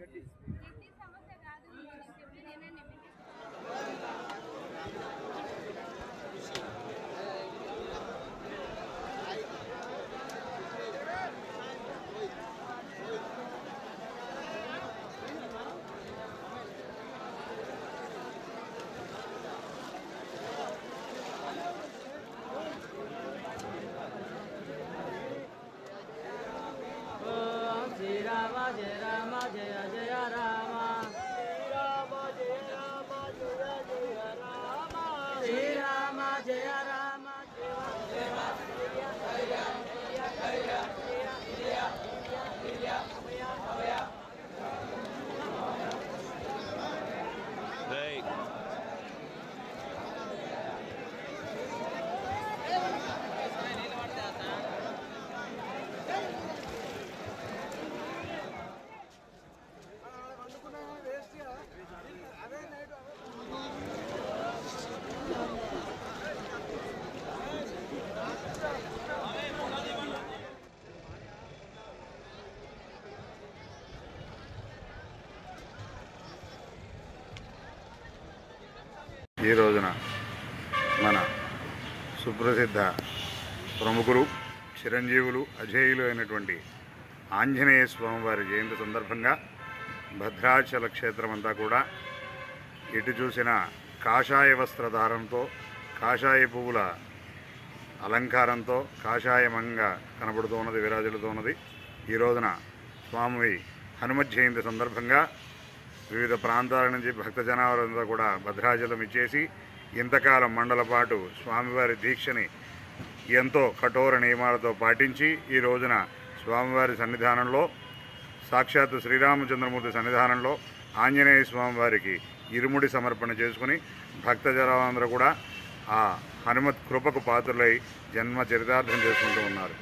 and. Jaya ఈ రోజున మన సుప్రసిద్ధ ప్రముఖులు చిరంజీవులు అజేయులు అయినటువంటి ఆంజనేయ స్వామివారి జయంతి సందర్భంగా భద్రాచల క్షేత్రం అంతా కూడా ఎటు చూసిన కాషాయ వస్త్రధారంతో కాషాయ పువ్వుల అలంకారంతో కాషాయమంగా కనబడుతూ ఉన్నది విరాజులుతూ ఉన్నది. ఈ రోజున స్వామి హనుమత్ జయంతి సందర్భంగా వివిధ ప్రాంతాల నుంచి భక్త జనాలంతా కూడా భద్రాచలం ఇచ్చేసి ఇంతకాలం మండలపాటు స్వామివారి దీక్షని ఎంతో కఠోర నియమాలతో పాటించి ఈ రోజున స్వామివారి సన్నిధానంలో సాక్షాత్తు శ్రీరామచంద్రమూర్తి సన్నిధానంలో ఆంజనేయ స్వామివారికి ఇరుముడి సమర్పణ చేసుకుని భక్త జనాలందరూ కూడా ఆ హనుమత్ కృపకు పాత్రులై జన్మ చరితార్థం చేసుకుంటూ ఉన్నారు.